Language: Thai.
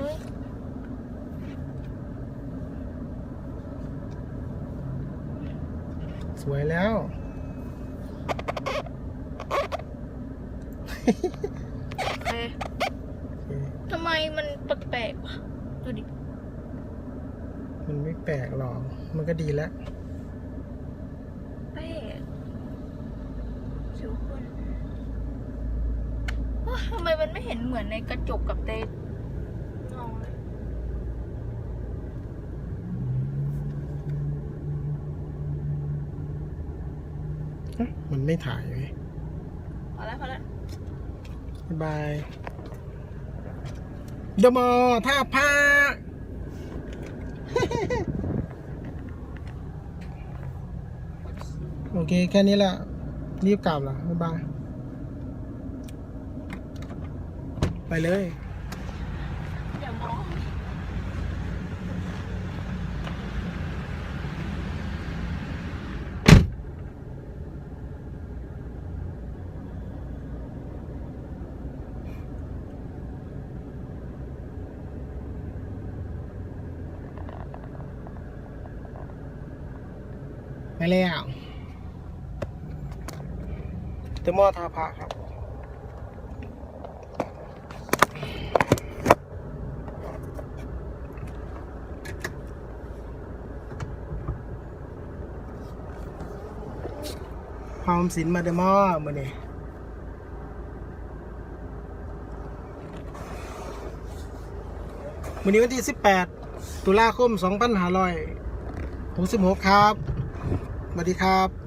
เฮ้ยสวยแล้ว โอเคทำไมมันแปลกๆวะดูดิ มันไม่แปลกหรอก มันก็ดีแล้ว แปลกสิวขึ้นว้าทำไมมันไม่เห็นเหมือนในกระจกกับเตเงาเลย มันไม่ถ่ายเลยพอแล้วพอแล้วบ๊ายบายเดอะมอลล์ท่าพระโอเค แค่นี้แหละ รีบกลับละบ๊ายบาย ไปเลยอย่ ไปแล้วเดอะมอลล์ท่าพระครับพออมสินมาเดอะมอลล์มาเนี่ยวันนี้วันที่ 18 ตุลาคม 2566 ครับ สวัสดีครับ